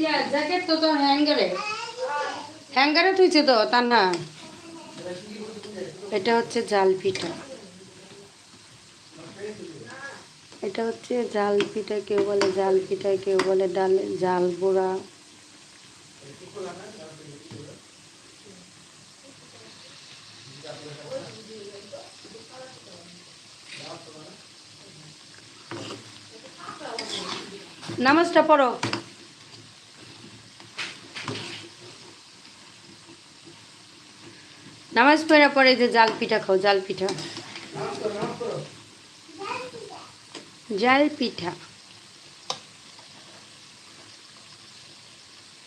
ইয়া jacket তো তোর হ্যাঙ্গারে হ্যাঙ্গারে তুইছে তো, তার না। এটা হচ্ছে জাল পিঠা। এটা হচ্ছে জাল পিঠা, কেউ বলে জাল পিঠা, কেউ বলে ডাল, জাল বোড়া। নামাজটা পড়ো। নামাজ পড়া পরে যে জাল পিঠা খাও জাল পিঠা। জাল পিঠা।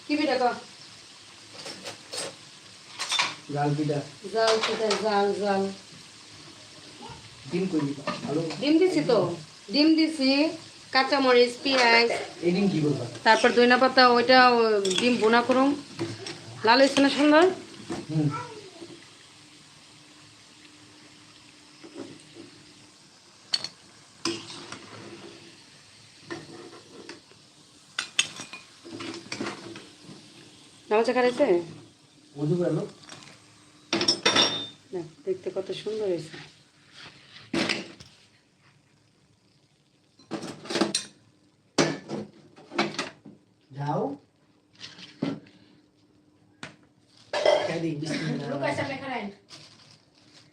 কি পিঠা খাও? জাল পিঠা। জাল পিঠা জাল জাল। ডিম কই ডিম দিছি তো। ডিম দিছি। কাঁচামরিচ পেঁয়াজ। তারপর দইনা পাতা ওইটা ডিম বোনা করুম। লাল হয়েছে না সুন্দর? নামাজে খারাইছে দেখতে কত সুন্দর হয়েছে যাও খাই দিই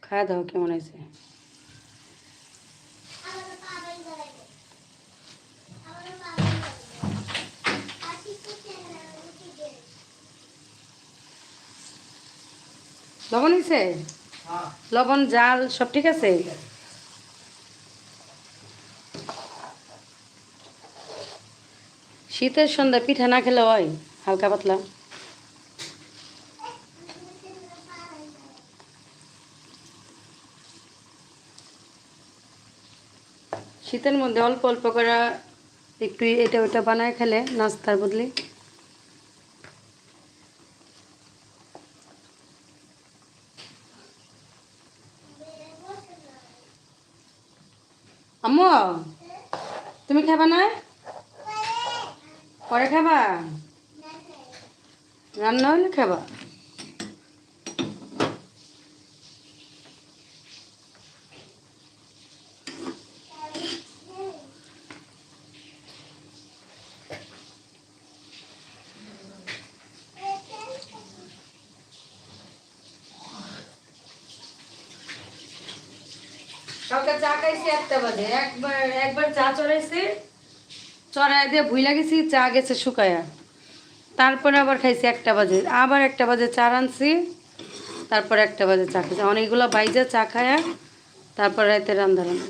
খাওয়া দাওয়া কেমন হয়েছে? লবণ হয়েছে? হ্যাঁ। লবণ জাল সব ঠিক আছে। শীতের সন্ধ্যা পিঠা না খেলে হয় হালকা পাতলা। শীতের মধ্যে অল্প অল্প করে একটু এটা ওটা বানায় খেলে নাস্তার বদলে। আম্মু, তুমি খাবা না? পরে খাবা? রান্না হলে খাবা। চা খাইছি একটা বাজে। একবার একবার চা চড়াইছি চড়াই দিয়ে ভুই লাগেছি চা গেছে শুকায়া। তারপরে আবার খাইছি একটা বাজে। আবার একটা বাজে চা রানছি তারপরে একটা বাজে চা খাইছি। অনেকগুলো বাইজে চা খায়া তারপর রাতে রান্না রান্না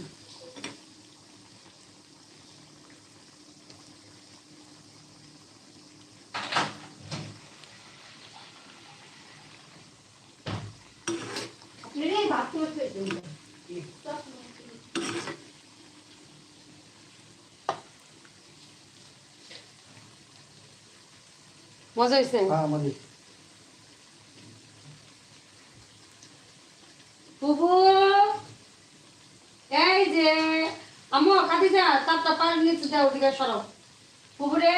মজা হয়েছে হ্যাঁ বুবু এই যে আম্মু খাদি যা তাপ তাপ পানি নিচে যাও ওদিকে সরো। বুবু রে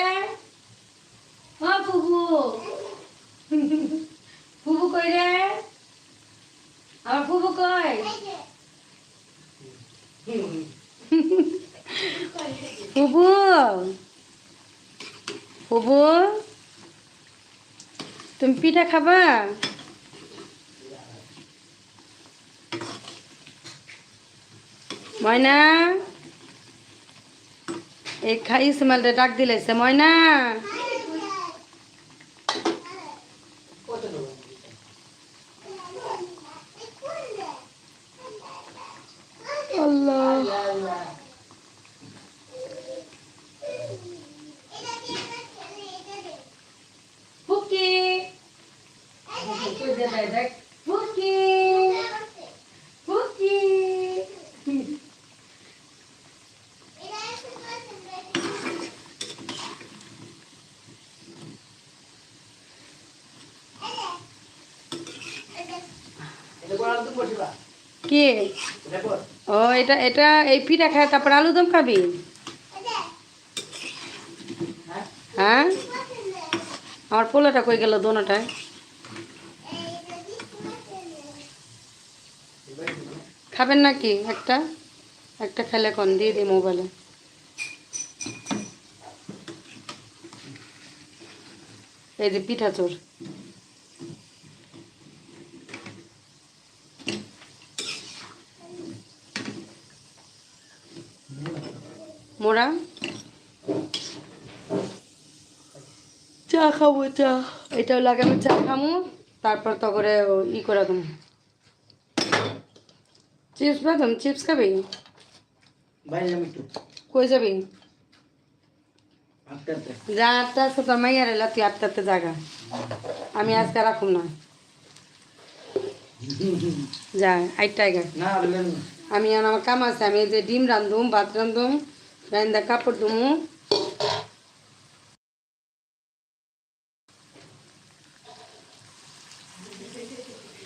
হ্যাঁ বুবু বুবু কই রে? আমার বুবু কই? বুবু বুবু তুমি পিঠা খাবা? ময়না? এই খাই ইসমাইলটা ডাক দিলেছে ময়না? কি? ও, এটা এটা এই পিঠা খায়, তারপর আলুদম খাবি? হ্যাঁ? আমার পোলাটা কই গেল দোনাটায়? খাবেন নাকি একটা? একটা খেলে কন? দিয়ে দিই মোবাইলে। এই যে পিঠা চোর। খাব চা এটা আমি চা খামো তারপর তো করে ই করে দেবো। চিপস বাদাম চিপস খাবি? কই যাবি? যা আটটা আছে তোর মাইয়ার এলা তুই আটটাতে জাগা। আমি আজকে রাখুম না। যা আটটায় গা। আমি আমার কাম আছে আমি যে ডিম রান্ধুম ভাত রান্ধুম রান্দা কাপড় ধুমু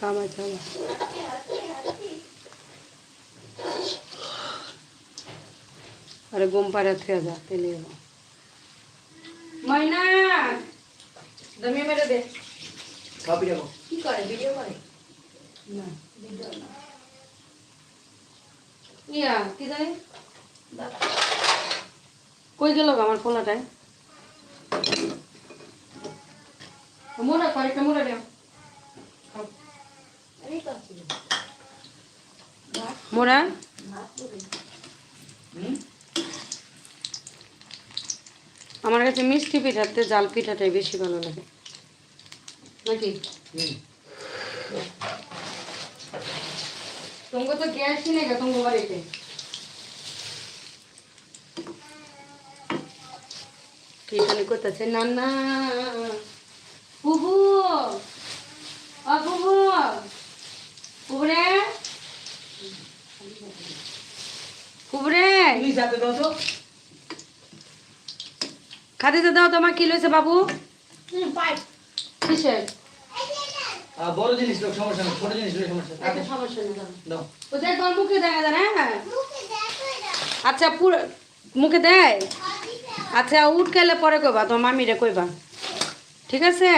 কাম আমার। আরে ঘুম পাড়া থেকে যা তেলে ময়না দমি মেরে দে। কি করে ভিডিও করে না ইয়া কি জানি? কই গেল গো আমার পোলাটায় মোড়া কয়েকটা মোড়া দেও হুম আমার কাছে মিষ্টি পিঠাতে জাল পিঠাটাই বেশি ভালো লাগে। নাকি? তোমাকে তো গ্যাসই নেই গা তোমার বাড়িতে। কি জানি করতেছে না না বুবু! ও বুবরে হাতে দাও তো। খাদিতে দাও তোমার কি লইছে বাবু? কিসের? বড় জিনিস লোক সমস্যা নেই ছোট জিনিস লোক সমস্যা সমস্যা নেই দাও। দাও। ওদের তোর মুখে দেখা যায় না আচ্ছা পুরো মুখে দেয়? আচ্ছা উঠ গেলে পরে কইবা তোমার মামিরে কইবা। ঠিক আছে?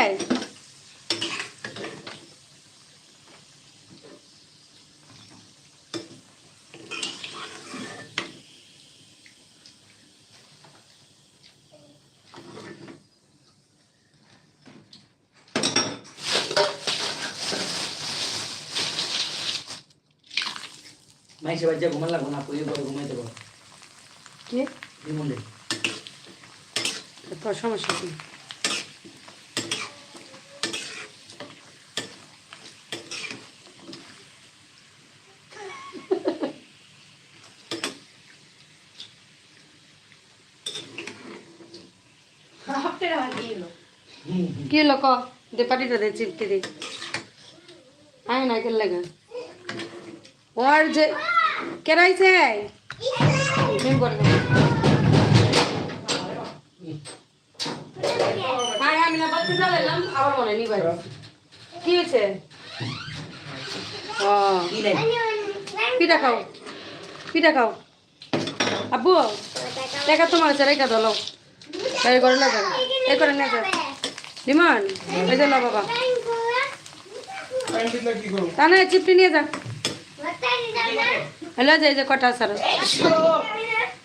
মাইসে বাচ্চা ঘুমান লাগবো না পুলিশ পরে ঘুমাইতে পারো কি? রিমন্ডে তোর সমস্যা কি? কি লোক দে পাটিটা দে চিপতে দে। আয় না কেন লাগে। ওর যে করে হ্যাঁ আমি না বাতি জ্বালাইলাম আবার মনে নিবাই কি হয়েছে? ও। পিঠা খাও পিঠা খাও। আব্বু টাকা তোমার আছে রেখা দলো এই করে না যাও এই করে না যাও লিমন এই যে বাবা। তা না চিপটি নিয়ে যা। হ্যালো যে যে কটা স্যার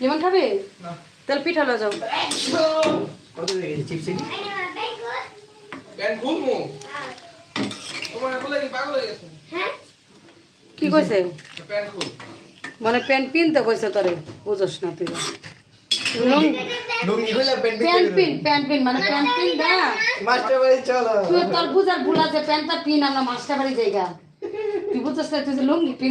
লিমন খাবে? তাহলে পিঠা লো যাও। কি হয়ে গেছে কি কইছে? মানে প্যান্ট পিনতে কইছে তোরে বুঝোস না তুই। প্যান্ট পিন প্যান্ট পিন মানে প্যান্ট পিন দা মাস্টার বাড়ি চলো। তুই তোর বুঝার ভুল আছে প্যান্টটা পিন আমরা মাস্টার বাড়ি জায়গা। তুই বুঝছিস তুই লুঙ্গি পিন